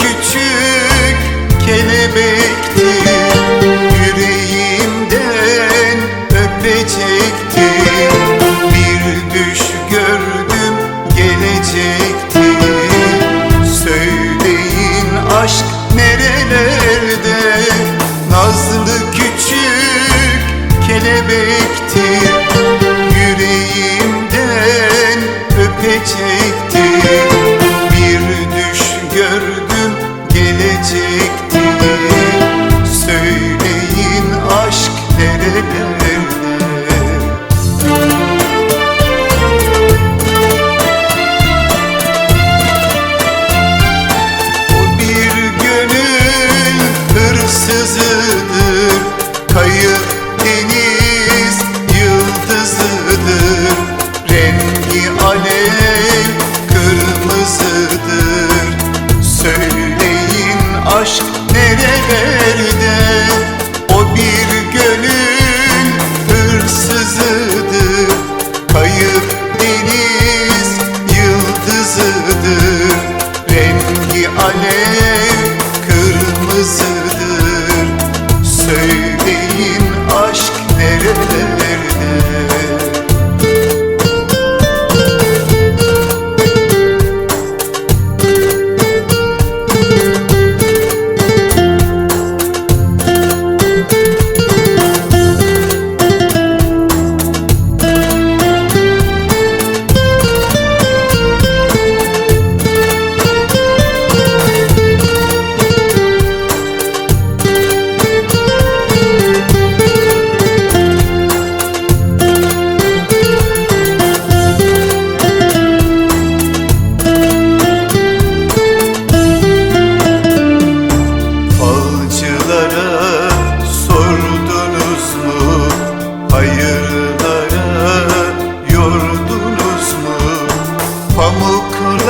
küçük kelebekti Yüreğimden öpecekti. Bir düş gördüm gelecekti. Söyleyin aşk nerelerde? Nazlı küçük kelebekti você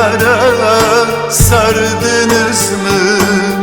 Yollara sardınız mı?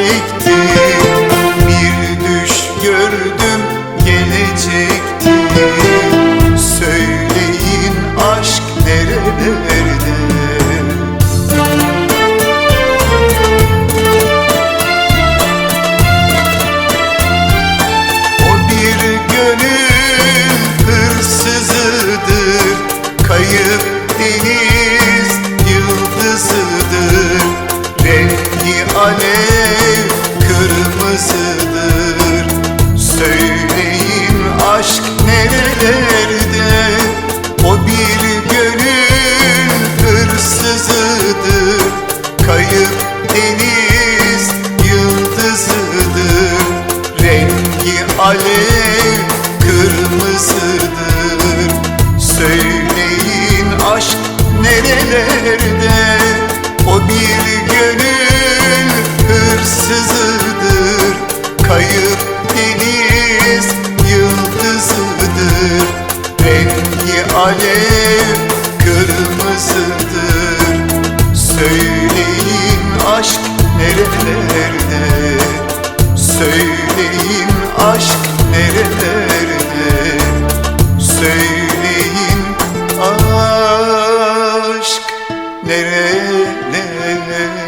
ektik derede O bir gönül hırsızıdır. Kayıp deniz yıldızıdır. Rengi alev kırmızıdır. Söyleyin aşk nerelerde? Söyleyin nerelere